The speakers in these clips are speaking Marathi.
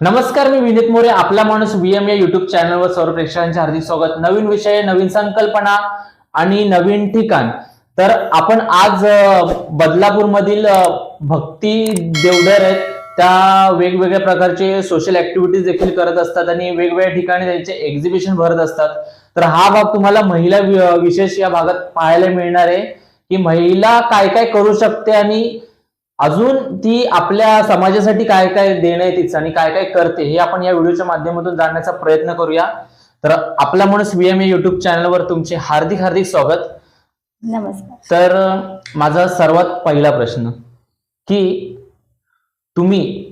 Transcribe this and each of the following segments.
नमस्कार मी विनीत मोरे. आपला माणूस व्हीएम या युट्यूब चॅनलवर सर्व प्रेक्षकांचे हार्दिक स्वागत. नवीन विषय नवीन संकल्पना आणि नवीन ठिकाण. तर आपण आज बदलापूर मधील भक्ती देवधर आहेत. त्या वेगवेगळ्या प्रकारचे सोशल ऍक्टिव्हिटीज देखील करत असतात आणि वेगवेगळ्या ठिकाणी त्यांचे एक्झिबिशन भरत असतात. तर हा भाग तुम्हाला महिला विशेष या भागात पाहायला मिळणार आहे की महिला काय काय करू शकते आणि अजून ती आपल्या समाजासाठी काय काय देणं आहे तिचं आणि काय काय करते हे आपण या व्हिडिओच्या माध्यमातून जाणण्याचा प्रयत्न करूया. तर आपला माणूस व्हीएम युट्यूब चॅनलवर तुमचे हार्दिक हार्दिक स्वागत. नमस्कार. तर माझा सर्वात पहिला प्रश्न की तुम्ही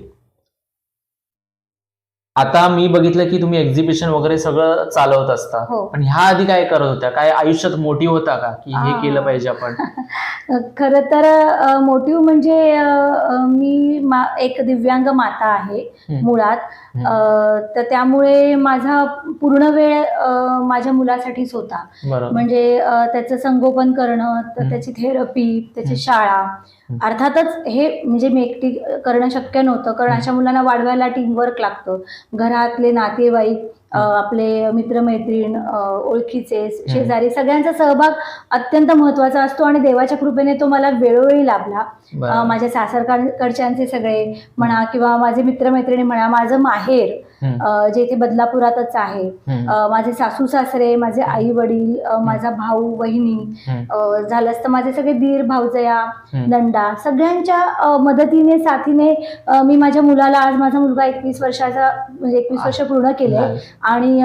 आता मी बघितलं की तुम्ही एक्झिबिशन वगैरे सगळं चालवत असता हो पण ह्या आधी काय करत होत्या काय आयुष्यात मोठी होता का की हे आ. केलं पाहिजे आपण खर तर मोटिव्ह म्हणजे अ, अ, मी मा- एक दिव्यांग माता आहे हम्म. मुळात हम्म. तर त्यामुळे माझा पूर्ण वेळ अ, माझ्या मुलासाठीच होता बरोबर म्हणजे अ, त्याचं संगोपन करणं तर हम्म. त्याची थेरपी त्याची हम्म. शाळा. अर्थातच हे म्हणजे मी एकटी करणं शक्य नव्हतं कारण. अशा मुलांना वाढवायला टीमवर्क लागतं. घरातले नातेवाईक. आपले मित्रमैत्रीण ओळखीचे शेजारी सगळ्यांचा सहभाग अत्यंत महत्त्वाचा असतो आणि देवाच्या कृपेने तो मला वेळोवेळी लाभला. माझ्या सासरकडच्यांचे सगळे म्हणा किंवा माझे मित्रमैत्रिणी म्हणा माझं माहेर जे इथे बदलापुरातच आहे. माझे सासू सासरे माझे आई वडील माझा भाऊ बहिणी झालंच तर माझे सगळे दीर हम्म. नंदा सगळ्यांच्या मदतीने साथीने मी माझ्या मुलाला आज माझा मुलगा एकवीस वर्षाचा म्हणजे एकवीस वर्ष पूर्ण केले. आणि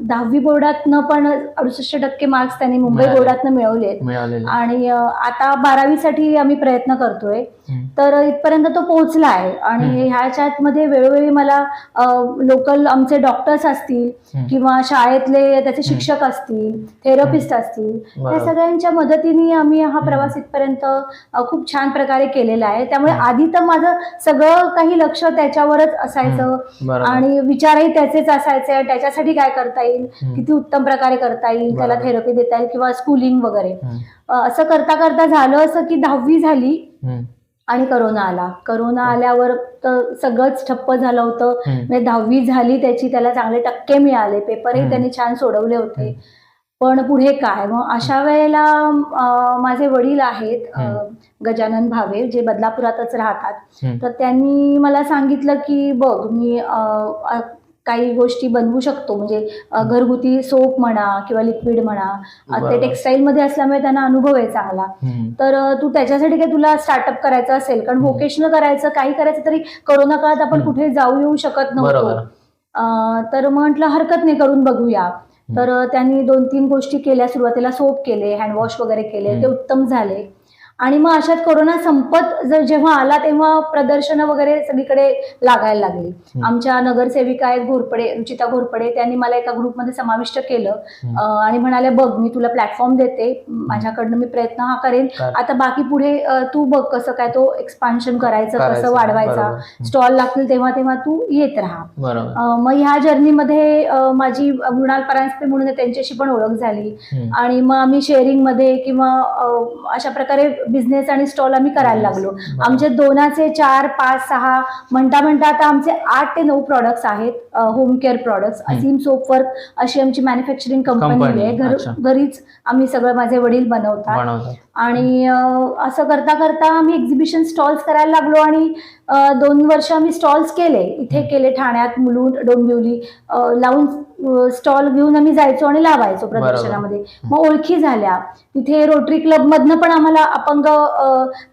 दहावी बोर्डातनं पण अडुसष्ट टक्के मार्क्स त्यांनी मुंबई. बोर्डातनं मिळवलेत. मिळालेलं. आणि आता बारावीसाठी आम्ही प्रयत्न करतोय. तर इथपर्यंत तो पोहोचला आहे आणि. ह्याच्यात मध्ये वेळोवेळी मला लोकल आमचे डॉक्टर्स असतील. किंवा शाळेतले त्याचे शिक्षक असतील थेरपिस्ट असतील या बरोबर. सगळ्यांच्या मदतीने आम्ही हा प्रवास इथपर्यंत खूप छान प्रकारे केलेला आहे त्यामुळे. आधी तर माझं सगळं काही लक्ष त्याच्यावरच असायचं आणि विचारही त्याचेच असायचे त्याच्यासाठी काय करता येईल. किती उत्तम प्रकारे करता येईल त्याला. थेरपी देता येईल किंवा स्कूलिंग वगैरे असं करता करता झालं असं की दहावी झाली. आणि करोना आला करोना आल्यावर तर सगळंच ठप्प झालं होतं. म्हणजे दहावी झाली त्याची त्याला चांगले टक्के मिळाले पेपरही. त्यांनी छान सोडवले होते. पण पुढे काय मग अशा वेळेला माझे वडील आहेत. गजानन भावे जे बदलापुरातच राहतात. तर त्यांनी मला सांगितलं की बघ मी काही गोष्टी बनवू शकतो म्हणजे घरगुती सोप म्हणा किंवा लिक्विड म्हणा ते बरोबर. टेक्सटाईल मध्ये असल्यामुळे त्यांना अनुभव आहे चांगला. तर तू त्याच्यासाठी काय तुला स्टार्टअप करायचं असेल कारण. व्होकेशनल करायचं काही करायचं तरी करोना काळात आपण. कुठे जाऊ येऊ शकत नव्हतो तर म्हटलं हरकत नाही करून बघूया तर त्यांनी दोन तीन गोष्टी केल्या सुरुवातीला सोप केले हँडवॉश वगैरे केले ते. उत्तम झाले आणि मग अशात कोरोना संपत जर जेव्हा आला तेव्हा प्रदर्शनं वगैरे सगळीकडे लागायला लागली. आमच्या नगरसेविका आहेत घोरपडे रुचिता घोरपडे त्यांनी मला एका ग्रुपमध्ये समाविष्ट केलं. आणि म्हणाले बघ मी तुला प्लॅटफॉर्म देते. माझ्याकडनं मी प्रयत्न हा करेन. कर. आता बाकी पुढे तू बघ कसं काय तो एक्सपान्शन करायचं. कसं वाढवायचा. स्टॉल लागतील तेव्हा तेव्हा तू येत राहा. मग ह्या जर्नीमध्ये माझी मृणाल परांजपे म्हणून त्यांच्याशी पण ओळख झाली. आणि मग आम्ही शेअरिंगमध्ये किंवा अशा प्रकारे बिझनेस आणि स्टॉल आम्ही करायला लागलो. आमचे दोनाचे चार पाच सहा म्हणता म्हणता आता आमचे आठ ते नऊ प्रॉडक्ट्स आहेत home care products. Aseem soap work अशी आमची मॅन्युफॅक्चरिंग कंपनी आहे. घरीच आम्ही सगळं माझे वडील बनवतात आणि असं करता करता आम्ही एक्झिबिशन स्टॉल्स करायला लागलो आणि दोन वर्ष आम्ही स्टॉल्स केले. इथे. केले ठाण्यात मुलुंड डोंबिवली लावून स्टॉल घेऊन आम्ही जायचो आणि लावायचो प्रदर्शनामध्ये. मग ओळखी झाल्या. तिथे रोटरी क्लब मधनं पण आम्हाला अपंग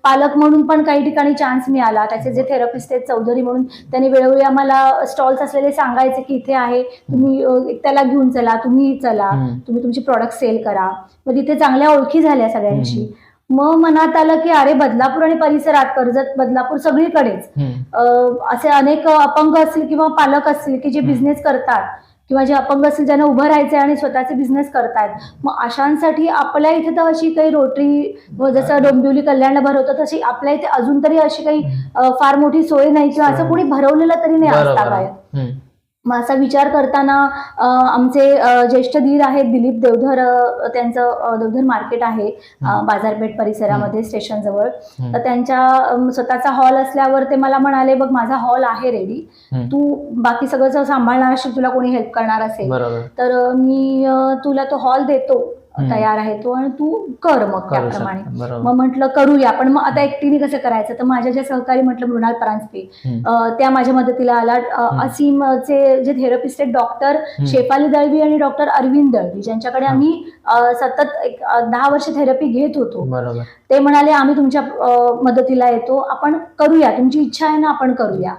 पालक म्हणून पण काही ठिकाणी चान्स मिळाला. त्याचे जे थेरपिस्ट आहेत चौधरी म्हणून त्यांनी वेळोवेळी आम्हाला स्टॉल्स असलेले सांगायचे की इथे आहे तुम्ही त्याला घेऊन चला तुम्ही चला. तुम्ही तुमची प्रॉडक्ट सेल करा. मग तिथे चांगल्या ओळखी झाल्या सगळ्यांशी. मग मनात आलं की अरे बदलापूर आणि परिसरात कर्जत बदलापूर सगळीकडेच. असे अनेक अपंग असतील किंवा पालक असतील की जे. बिझनेस करतात किंवा जे अपंग असतील ज्यांना उभं राहायचं आणि स्वतःचे बिझनेस करतायत. मग अशांसाठी आपल्या इथे तर अशी काही रोटरी जसं डोंबिवली कल्याण भरवतं तशी आपल्या इथे अजून तरी अशी काही फार मोठी सोय नाही किंवा असं कोणी भरवलेलं तरी नाही असता काय. मग असा विचार करताना आमचे ज्येष्ठ धीर आहेत दिलीप देवधर त्यांचं देवधर मार्केट आहे. बाजारपेठ परिसरामध्ये स्टेशन जवळ. तर त्यांच्या स्वतःचा हॉल असल्यावर ते मला म्हणाले बघ माझा हॉल आहे रेडी. तू बाकी सगळं सांभाळणार असेल तुला कोणी हेल्प करणार असेल तर मी तुला तो हॉल देतो. तयार आहे तो आणि तू कर मग त्याप्रमाणे. मग म्हटलं करूया पण मग आता एकटीने कसं करायचं? तर माझ्या ज्या सहकारी म्हटलं मृणाल परांजपे त्या माझ्या मदतीला आला. असीमचे जे थेरपिस्ट आहेत डॉक्टर शेफाली दळवी आणि डॉक्टर अरविंद दळवी ज्यांच्याकडे. आम्ही सतत एक दहा वर्ष थेरपी घेत होतो. ते म्हणाले आम्ही तुमच्या मदतीला येतो. आपण करूया. तुमची इच्छा आहे ना आपण करूया.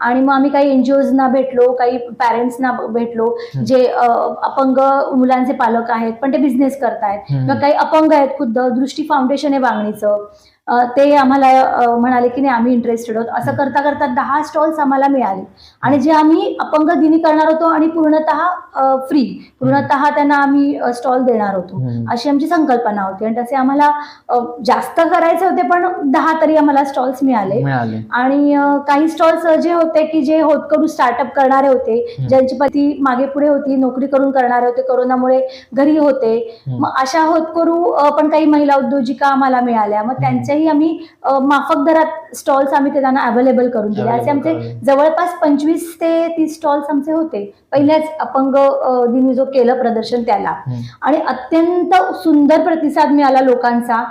आणि मग आम्ही काही एनजीओजना भेटलो काही पॅरेंट्सना भेटलो. जे अपंग मुलांचे पालक आहेत पण ते बिझनेस करतायत. किंवा काही अपंग आहेत खुद्द दृष्टी फाउंडेशन आहे वांगणीचं ते आम्हाला म्हणाले की नाही आम्ही इंटरेस्टेड आहोत. असं करता करता दहा स्टॉल्स आम्हाला मिळाले. आणि जे आम्ही अपंग दिनी करणार होतो आणि पूर्णतः फ्री पूर्णतः त्यांना आम्ही स्टॉल देणार होतो. अशी आमची संकल्पना होती. आणि तसे आम्हाला जास्त करायचे होते पण दहा तरी आम्हाला स्टॉल्स मिळाले. आणि काही स्टॉल्स जे होते की जे होतकरू स्टार्टअप करणारे होते. ज्यांची पती मागे पुढे होती नोकरी करून करणारे होते कोरोनामुळे घरी होते. मग अशा होतकरू अ, पण काही महिला उद्योजिका आम्हाला मिळाल्या. मग त्यांच्याही आम्ही माफक दरात स्टॉल्स आम्ही ते त्यांना अवेलेबल करून दिले असे आमचे. जवळपास पंचवीस ते तीस स्टॉल्स आमचे होते. पहिल्याच अपंग दिनी जो केलं प्रदर्शन त्याला. आणि अत्यंत सुंदर प्रतिसाद मिळाला लोकांचा.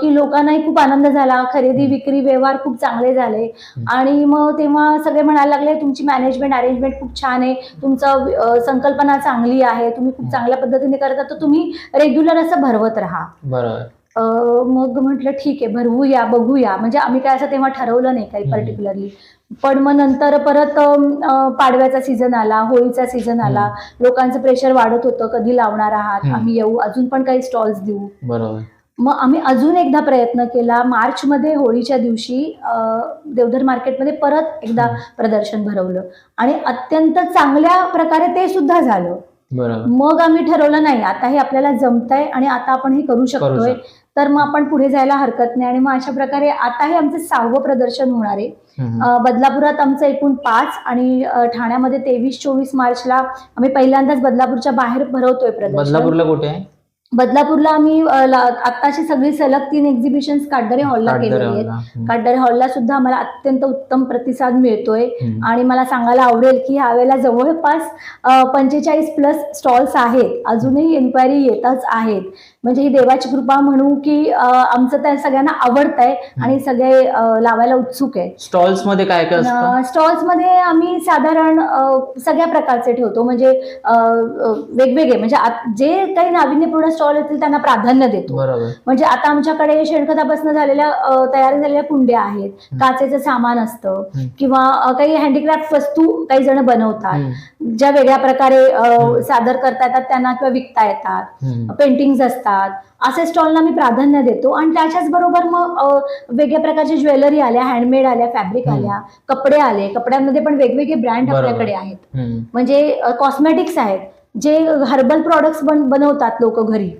की लोकांनाही खूप आनंद झाला. खरेदी विक्री व्यवहार खूप चांगले झाले. आणि मग तेव्हा सगळे म्हणायला लागले तुमची मॅनेजमेंट अरेंजमेंट खूप छान आहे. तुमचं संकल्पना चांगली आहे. तुम्ही खूप चांगल्या पद्धतीने करता. तर तुम्ही रेग्युलर असं भरवत राहा. बरोबर. मग म्हटलं ठीक आहे भरवूया बघूया. म्हणजे आम्ही काय असं तेव्हा ठरवलं नाही काही. पर्टिक्युलरली पण मग नंतर परत पाडव्याचा सीझन आला होळीचा सीझन आला. लोकांचं प्रेशर वाढत होतं कधी लावणार आहात. आम्ही येऊ. अजून पण काही स्टॉल्स देऊ. बरोबर. मग आम्ही अजून एकदा प्रयत्न केला. मार्च मध्ये होळीच्या दिवशी देवधर मार्केटमध्ये परत एकदा. प्रदर्शन भरवलं. आणि अत्यंत चांगल्या प्रकारे ते सुद्धा झालं. मग आम्ही ठरवलं नाही आता हे आपल्याला जमतंय आणि आता आपण हे करू शकतोय. शकतो. तर मग आपण पुढे जायला हरकत नाही आणि मग अशा प्रकारे आता हे आमचं सहावं प्रदर्शन होणार आहे. बदलापुरात आमचं एकूण पाच आणि ठाण्यामध्ये तेवीस चोवीस मार्चला आम्ही पहिल्यांदाच बदलापूरच्या बाहेर भरवतोय प्रदर्शन. बदलापूरला कुठे आहे? बदलापूरला आम्ही आत्ताची सगळी सलग तीन एक्झिबिशन काटदरे हॉलला केलेली आहेत. काटदरे हॉलला सुद्धा आम्हाला अत्यंत उत्तम प्रतिसाद मिळतोय. आणि मला सांगायला आवडेल की ह्यावेळेला जवळपास पंचेचाळीस प्लस स्टॉल्स आहेत. अजूनही एन्क्वायरी येतच आहेत. म्हणजे ही देवाची कृपा म्हणू की आमचं त्या सगळ्यांना आवडतंय आणि सगळे लावायला उत्सुक आहेत. स्टॉल्समध्ये काय काय स्टॉल्समध्ये आम्ही साधारण सगळ्या प्रकारचे ठेवतो. म्हणजे वेगवेगळे. म्हणजे जे काही नाविन्यपूर्ण स्टॉल येतील त्यांना प्राधान्य देतो म्हणजे आता आमच्याकडे शेणखतापासून झालेल्या तयार झालेल्या कुंड्या आहेत काचेचं सामान असतं. किंवा काही हँडीक्राफ्ट वस्तू काही जण बनवतात. ज्या वेगळ्या प्रकारे. सादर करता येतात त्यांना किंवा विकता येतात. पेंटिंग्स असतात असे स्टॉलला मी प्राधान्य देतो आणि त्याच्याच बरोबर मग वेगळ्या प्रकारची ज्वेलरी आल्या हँडमेड आल्या फॅब्रिक. आल्या कपडे आले कपड्यांमध्ये पण वेगवेगळे ब्रँड. आपल्याकडे आहेत. म्हणजे कॉस्मेटिक्स आहेत जे हर्बल प्रॉडक्ट्स बन बनवतात लोक घरी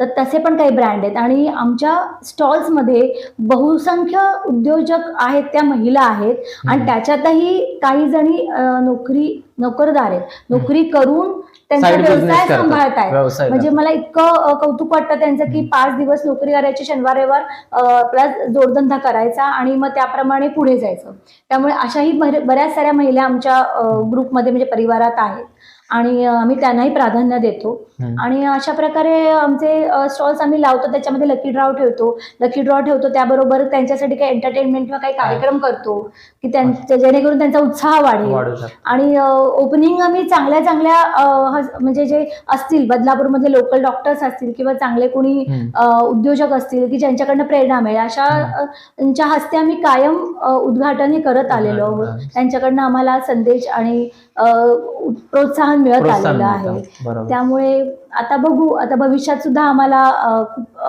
तर तसे पण काही ब्रँड आहेत आणि आमच्या स्टॉल्समध्ये बहुसंख्य उद्योजक आहेत त्या महिला आहेत आणि. त्याच्यातही काही जणी नोकरी नोकरदार आहेत नोकरी करून त्यांचा व्यवसाय. सांभाळत आहेत व्यवसाय म्हणजे. मला इतकं कौतुक वाटतं त्यांचं की. पाच दिवस नोकरी करायची शनिवार रविवार प्लस जोडधंदा करायचा आणि मग त्याप्रमाणे पुढे जायचं त्यामुळे अशाही बऱ्याच साऱ्या महिला आमच्या ग्रुपमध्ये म्हणजे परिवारात आहेत आणि आम्ही त्यांनाही प्राधान्य देतो. आणि अशा प्रकारे आमचे स्टॉल्स आम्ही लावतो. त्याच्यामध्ये लकी ड्रॉ ठेवतो. लकी ड्रॉ ठेवतो. त्याबरोबर त्यांच्यासाठी काही एंटरटेनमेंट किंवा काही कार्यक्रम करतो. की त्यांच्या जेणेकरून त्यांचा उत्साह वाढेल. आणि ओपनिंग आम्ही चांगल्या चांगल्या म्हणजे जे असतील बदलापूरमधले लोकल डॉक्टर्स असतील किंवा चांगले कोणी उद्योजक असतील की ज्यांच्याकडनं प्रेरणा मिळेल अशा हम्म. अ, त्यांच्या हस्ते आम्ही कायम उद्घाटन करत आलेलो आहोत. त्यांच्याकडनं आम्हाला संदेश आणि उ- प्रोत्साहन मिळत आलेलं आहे. त्यामुळे आता बघू आता भविष्यात सुद्धा आम्हाला खूप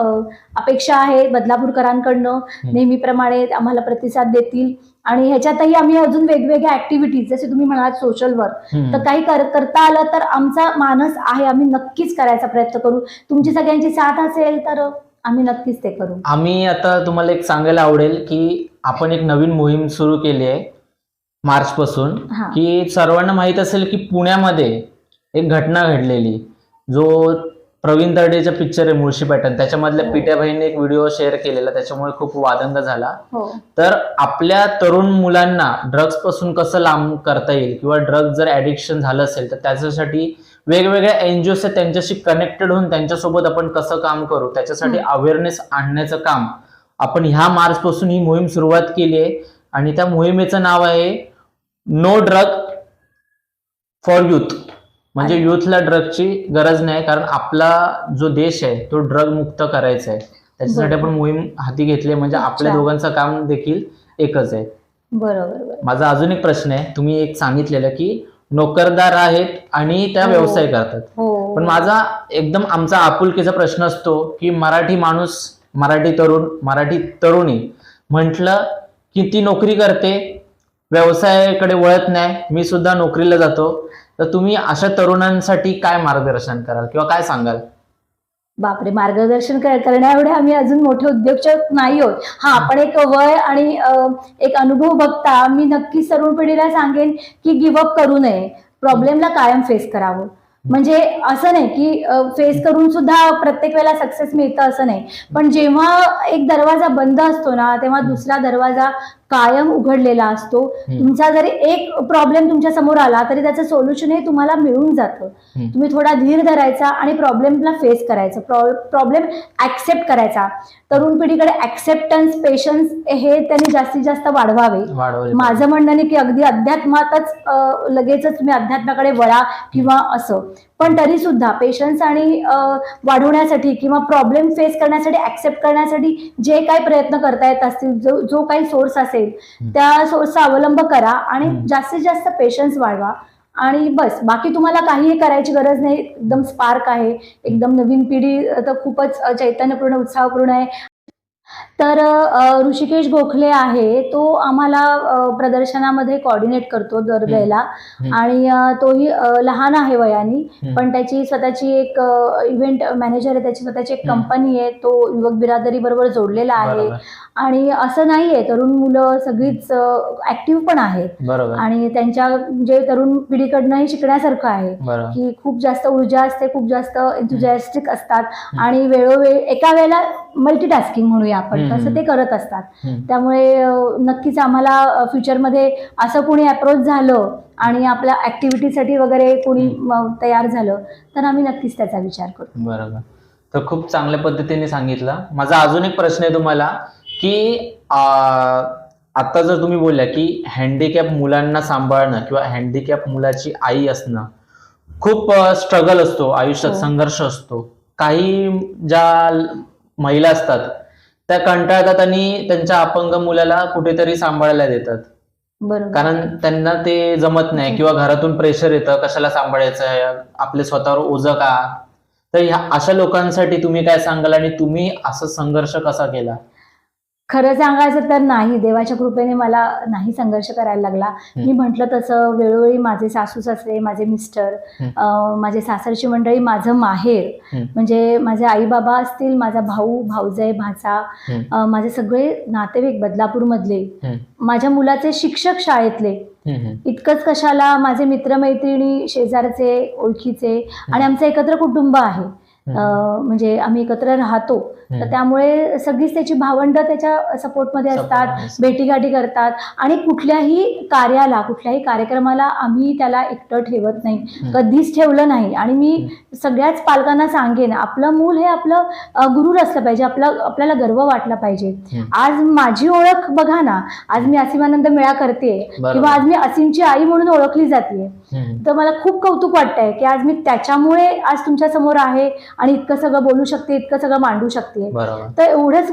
अपेक्षा आहे बदलापूरकरांकडनं. नेहमीप्रमाणे आम्हाला प्रतिसाद देतील. आणि ह्याच्यातही आम्ही अजून वेगवेगळ्या ऍक्टिव्हिटीज जसे तुम्ही म्हणालात सोशल वर्क. तर काही कर- करता आलं तर आमचा मानस आहे आम्ही नक्कीच करायचा प्रयत्न करू. तुमची सगळ्यांची साथ असेल तर आम्ही नक्कीच ते करू. आम्ही आता तुम्हाला एक सांगायला आवडेल की आपण एक नवीन मोहीम सुरू केली आहे. मार्च पासून हा. की सर्वांना माहीत असेल की पुण्यामध्ये एक घटना घडलेली. जो प्रवीण दर्डेचा पिक्चर आहे मुळशी पॅटर्न त्याच्यामधल्या हो. पिट्याबाईने एक व्हिडिओ शेअर केलेला त्याच्यामुळे खूप वादंग झाला. हो. तर आपल्या तरुण मुलांना ड्रग्जपासून कसं लांब करता येईल किंवा ड्रग जर ऍडिक्शन झालं असेल तर त्याच्यासाठी वेगवेगळ्या एनजीओ आहेत त्यांच्याशी कनेक्टेड होऊन त्यांच्यासोबत आपण कसं काम करू? त्याच्यासाठी अवेअरनेस आणण्याचं काम. आपण ह्या मार्च पासून ही मोहीम सुरुवात केली आहे. आणि त्या मोहिमेचं नाव आहे नो ड्रग फॉर युथ म्हणजे. युथला ड्रगची गरज नाही कारण आपला जो देश आहे तो ड्रग मुक्त करायचा आहे त्याच्यासाठी. आपण मोहीम हाती घेतली. म्हणजे आपल्या. दोघांचं काम देखील एकच आहे बरोबर बरोबर माझा अजून एक प्रश्न आहे तुम्ही एक सांगितलेलं की नोकरदार आहेत आणि त्या हो. व्यवसाय करतात हो पण माझा एकदम आमचा आपुलकीचा प्रश्न असतो की मराठी माणूस मराठी तरुण मराठी तरुणी म्हटलं की ती नोकरी करते व्यवसायाकडे वळत नाही मी सुद्धा नोकरीला जातो. तर तुम्ही अशा तरुणांसाठी काय मार्गदर्शन कराल किंवा काय सांगाल? बापरे मार्गदर्शन करण्या एवढे आम्ही अजून मोठे उद्योजक नाही आहोत. हा आपण एक वय आणि एक अनुभव बघता मी नक्कीच तरुण पिढीला सांगेन की गिवअप करू नये. प्रॉब्लेमला कायम फेस करावं. म्हणजे असं नाही की फेस करून सुद्धा प्रत्येक वेळेला सक्सेस मिळतं असं नाही. पण जेव्हा एक दरवाजा बंद असतो ना तेव्हा दुसरा दरवाजा कायम उघडलेला असतो. तुमचा जरी एक प्रॉब्लेम तुमच्यासमोर आला तरी त्याचं सोल्युशन हे तुम्हाला मिळून जातं. तुम्ही थोडा धीर धरायचा आणि प्रॉब्लेमला फेस करायचं. प्रॉब्लेम ऍक्सेप्ट करायचा. तरुण पिढीकडे ऍक्सेप्टन्स पेशन्स हे त्यांनी जास्तीत जास्त वाढवावे. माझं म्हणणं नाही की अगदी अध्यात्मातच लगेचच तुम्ही अध्यात्माकडे वळा किंवा असं. पण तरी सुद्धा पेशन्स आणि वाढवण्यासाठी किंवा प्रॉब्लेम फेस करण्यासाठी ऍक्सेप्ट करण्यासाठी जे काही प्रयत्न करता येत असतील जो जो काही सोर्स असेल त्या सोर्सचा अवलंब करा आणि. जास्तीत जास्त पेशन्स वाढवा. आणि बस बाकी तुम्हाला काहीही करायची गरज नाही. एकदम स्पार्क आहे. एकदम नवीन पिढी तर खूपच चैतन्यपूर्ण उत्साहपूर्ण आहे. तर ऋषिकेश गोखले आहे तो आम्हाला प्रदर्शनामध्ये कॉर्डिनेट करतो दरवेळेला. आणि तोही लहान आहे वयाने. पण त्याची स्वतःची एक इव्हेंट मॅनेजर आहे त्याची स्वतःची एक. कंपनी आहे तो युवक बिरादरी बरोबर जोडलेला आहे. आणि असं नाहीये तरुण मुलं सगळीच ऍक्टिव्ह पण आहेत. आणि त्यांच्या जे तरुण पिढीकडनंही शिकण्यासारखं आहे. की खूप जास्त ऊर्जा असते खूप जास्त एन्थुझॅस्टिक असतात. आणि वेळोवेळी एका वेळेला मल्टीटास्किंग म्हणूया आपण. तसं ते करत असतात. त्यामुळे नक्कीच आम्हाला फ्युचरमध्ये असं कोणी अप्रोच झालं आणि आपल्या ऍक्टिव्हिटीसाठी वगैरे कोणी तयार झालं तर आम्ही नक्कीच त्याचा विचार करू. बरोबर. तर खूप चांगल्या पद्धतीने सांगितलं. माझा अजून एक प्रश्न आहे तुम्हाला की आता जर तुम्ही बोलल्या की हँडिकॅप मुलांना सांभाळणं किंवा हँडिकॅप मुलाची आई असणं खूप स्ट्रगल असतो आयुष्यात हो. संघर्ष असतो. काही ज्या महिला असतात त्या कंटाळतात आणि त्यांच्या अपंग मुलाला कुठेतरी सांभाळायला देतात. बरोबर. कारण त्यांना ते जमत नाही किंवा घरातून प्रेशर येतं कशाला सांभाळायचं आहे आपले स्वतःवर ओझं का? तर ह्या अशा लोकांसाठी तुम्ही काय सांगाल आणि तुम्ही असा संघर्ष कसा केला? खरं सांगायचं तर नाही. देवाच्या कृपेने मला नाही संघर्ष करायला लागला. मी म्हटलं तसं वेळोवेळी माझे सासू सासरे माझे मिस्टर माझे सासरची मंडळी माझं माहेर. म्हणजे माझे आई बाबा असतील माझा भाऊ भाऊजाई भाचा माझे सगळे नातेवाईक बदलापूरमधले. माझ्या मुलाचे शिक्षक शाळेतले. इतकंच कशाला माझे मित्रमैत्रिणी शेजारचे ओळखीचे आणि आमचं एकत्र कुटुंब आहे. म्हणजे आम्ही एकत्र राहतो तर. त्यामुळे सगळीच त्याची भावंड त्याच्या सपोर्टमध्ये असतात. भेटीगाठी करतात आणि कुठल्याही कार्याला कुठल्याही कार्यक्रमाला आम्ही त्याला एकटं ठेवत नाही. कधीच ठेवलं नाही आणि मी सगळ्याच पालकांना सांगेन आपलं मूल हे आपलं गुरूर असलं पाहिजे आपलं आपल्याला गर्व वाटला पाहिजे. आज माझी ओळख बघा ना आज मी असीमानंद मेळा करते. किंवा आज मी असीमची आई म्हणून ओळखली जाते. तर मला खूप कौतुक वाटतंय की आज मी त्याच्यामुळे आज तुमच्यासमोर आहे आणि इतकं सगळं बोलू शकते इतकं सगळं मांडू शकते. तर एवढंच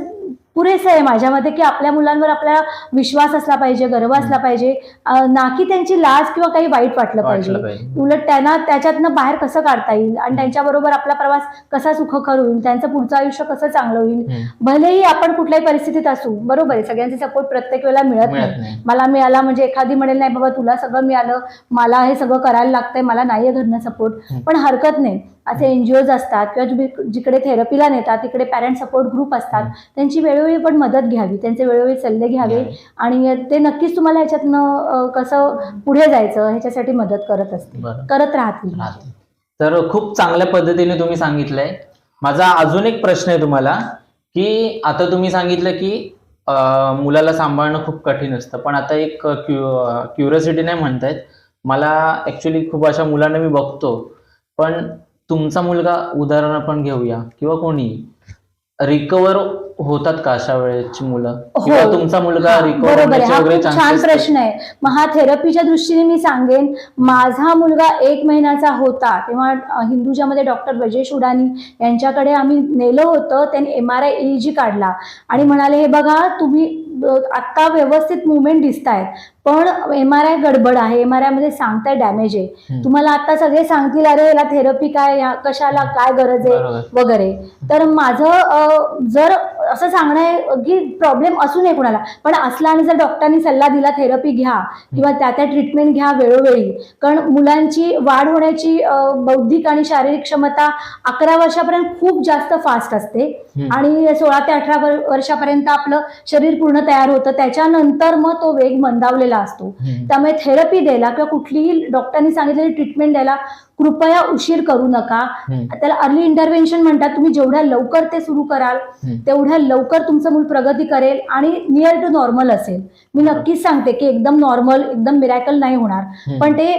पुरेसं आहे माझ्या मते की आपल्या मुलांवर आपला विश्वास असला पाहिजे गर्व असला पाहिजे. ना की त्यांची लाज किंवा काही वाईट वाटलं पाहिजे. उलट त्यांना त्याच्यातनं बाहेर कसं काढता येईल? आणि त्यांच्याबरोबर आपला प्रवास कसा सुखकर होईल? त्यांचं पुढचं आयुष्य कसं चांगलं होईल. भलेही आपण कुठल्याही परिस्थितीत असू बरोबर आहे सगळ्यांचे सपोर्ट प्रत्येक वेळेला मिळत नाही. मला मिळाला म्हणजे एखादी म्हणेल नाही बाबा तुला सगळं मिळालं मला हे सगळं करायला लागतंय मला नाहीये घरनं सपोर्ट. पण हरकत नाही. असे एनजीओज असतात किंवा जिकडे थेरपीला नेतात तिकडे पॅरेंट सपोर्ट ग्रुप असतात. त्यांची वेळोवेळी पण मदत घ्यावी त्यांचे वेळोवेळी सल्ले घ्यावे आणि ते नक्कीच तुम्हाला ह्याच्यातनं कसं पुढे जायचं ह्याच्यासाठी मदत करत असतील बरं. करत राहतील. तर खूप चांगल्या पद्धतीने तुम्ही सांगितलंय. माझा अजून एक प्रश्न आहे तुम्हाला की आता तुम्ही सांगितलं की मुलाला सांभाळणं खूप कठीण असतं. पण आता एक क्युरियोसिटी नाही म्हणतायत. मला ऍक्च्युली खूप अशा मुलांना मी बघतो. पण तुमचा मुलगा उदाहरण आपण घेऊया. किंवा कोणी? रिकवर होतात का अशा वेळेची मुलं? किंवा हो. तुमचा मुलगा रिकवर बरोबर आहे. होण्याचे हा वगैरे खूप छान प्रश्न आहे. मग हा थेरपीच्या दृष्टीने मी सांगेन माझा मुलगा एक महिन्याचा होता तेव्हा अ, हिंदुजामध्ये डॉक्टर ब्रजेश उडानी यांच्याकडे आम्ही नेलं होतं त्यांनी एम आर आय ईजी काढला. आणि म्हणाले हे बघा तुम्ही आत्ता व्यवस्थित मुवमेंट दिसत आहेत पण एम आर आय गडबड आहे. एम आर आयमध्ये सांगताय डॅमेज आहे. तुम्हाला आता सगळे सांगतील अरे याला थेरपी काय कशाला काय गरज आहे. वगैरे. तर माझं जर असं सांगणं आहे की प्रॉब्लेम असू नये कुणाला पण असला आणि जर डॉक्टरांनी सल्ला दिला थेरपी घ्या किंवा त्या त्या ट्रीटमेंट घ्या वेळोवेळी. कारण मुलांची वाढ होण्याची बौद्धिक आणि शारीरिक क्षमता अकरा वर्षापर्यंत खूप जास्त फास्ट असते. आणि सोळा ते अठरा वर- वर्षापर्यंत आपलं शरीर पूर्ण तयार होतं त्याच्यानंतर मग तो वेग मंदावलेला असतो. त्यामुळे थेरपी द्यायला किंवा कुठलीही डॉक्टरांनी सांगितलेली ट्रीटमेंट द्यायला कृपया उशीर करू नका. त्याला अर्ली इंटरव्हेन्शन म्हणतात तुम्ही जेवढ्या लवकर ते सुरू कराल. तेवढ्या लवकर तुमचं मूल प्रगती करेल आणि नियर टू नॉर्मल असेल. मी नक्कीच सांगते की एकदम नॉर्मल एकदम मिरॅकल नाही होणार. पण ते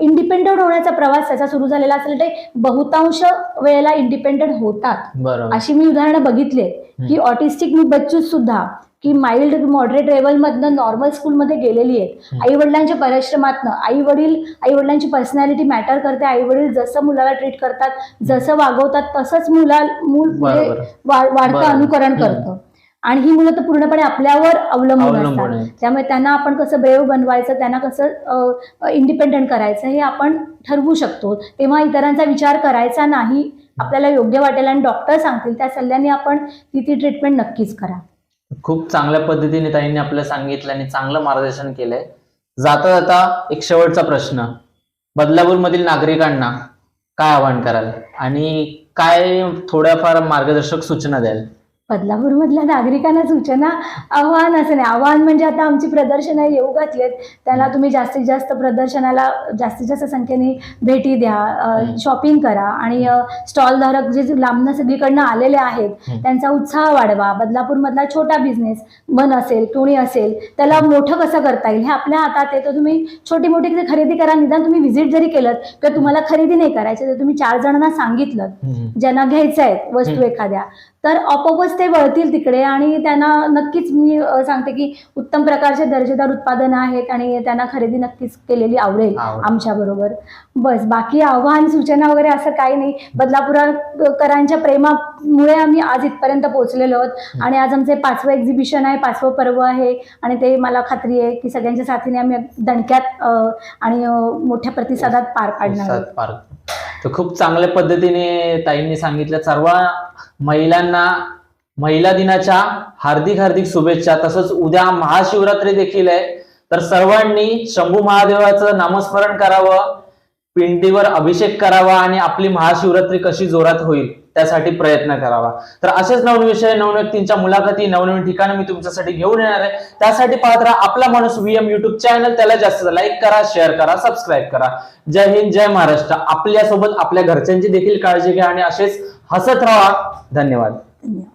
इंडिपेंडेंट होण्याचा प्रवास त्याचा सुरू झालेला असेल ते बहुतांश वेळेला इंडिपेंडेंट होतात. अशी मी उदाहरणं बघितले की ऑटिस्टिक मी बच्चू सुद्धा की माइल्ड मॉडरेट लेवल मधनं नॉर्मल स्कूलमध्ये गेलेली आहेत. आई वडिलांच्या परिश्रमातनं आई वडील आई वडिलांची पर्सनॅलिटी मॅटर करते आई वडील जसं मुलाला ट्रीट करतात जसं वागवतात तसंच मुला मूल वाढतं. अनुकरण. करतं आणि ही मुलं तर पूर्णपणे आपल्यावर अवलंबून असतात. त्यामुळे त्यांना आपण कसं ब्रेव बनवायचं त्यांना कसं इंडिपेंडेंट करायचं हे आपण ठरवू शकतो तेव्हा इतरांचा विचार करायचा नाही आपल्याला योग्य वाटेल आणि डॉक्टर सांगतील त्या सल्ल्याने आपण ती ती ट्रीटमेंट नक्कीच करा खूप चांगल्या पद्धतीने ताईंनी आपल्याला सांगितलं आणि चांगलं मार्गदर्शन केलंय. जाता जाता एक शेवटचा प्रश्न. बदलापूर मधील नागरिकांना काय आवाहन कराल? आणि काय थोड्याफार मार्गदर्शक सूचना द्याल? बदलापूर मधल्या नागरिकांना सूचना आव्हान असं नाही. आव्हान म्हणजे आता आमची प्रदर्शनं येऊ घातलेत. त्याला तुम्ही जास्तीत जास्त प्रदर्शनाला जास्तीत जास्त संख्येने भेटी द्या. शॉपिंग करा आणि स्टॉल धारक जे लांबनं सगळीकडनं आलेले आहेत. त्यांचा उत्साह वाढवा. बदलापूर मधला छोटा बिझनेस मन असेल कोणी असेल त्याला मोठं कसं करता येईल? हे आपल्या हातात आहे. तर तुम्ही छोटी मोठी खरेदी करा. निदान तुम्ही व्हिजिट जरी केलं किंवा तुम्हाला खरेदी नाही करायची. तर तुम्ही चार जणांना सांगितलं ज्यांना घ्यायचं आहे वस्तू. एखाद्या. तर आपोआपच ते वळतील तिकडे आणि त्यांना नक्कीच मी सांगते की उत्तम प्रकारचे दर्जेदार उत्पादनं आहेत आणि त्यांना खरेदी नक्कीच केलेली आवडेल. आमच्या बरोबर बस बाकी आव्हान सूचना वगैरे असं काही नाही. बदलापुराकरांच्या प्रेमामुळे आम्ही आज इथपर्यंत पोहोचलेलो आहोत. आणि आज आमचे पाचवं एक्झिबिशन आहे पाचवं पर्व आहे आणि ते मला खात्री आहे की सगळ्यांच्या साथीने आम्ही दणक्यात आणि मोठ्या प्रतिसादात पार पाडणार तर खूप चांगल्या पद्धतीने ताईंनी सांगितलं. सर्व महिलांना महिला दिनाच्या हार्दिक हार्दिक शुभेच्छा. तसंच उद्या महाशिवरात्री देखील आहे. तर सर्वांनी शंभू महादेवाचं नामस्मरण करावं पिंडीवर अभिषेक करावा आणि आपली महाशिवरात्री कशी जोरात होईल त्यासाठी प्रयत्न करावा. तर असेच नवीन विषय नवीन व्यक्तींच्या मुलाखती नवनवीन ठिकाणं मी तुमच्यासाठी घेऊन येणार आहे. त्यासाठी पाहत राहा आपला माणूस व्हीएम युट्यूब चॅनल त्याला जास्त लाईक करा शेअर करा सबस्क्राईब करा. जय हिंद जय महाराष्ट्र. आपल्यासोबत आपल्या घरच्यांची देखील काळजी घ्या आणि असेच हसत राहा. धन्यवाद. धन्यवाद.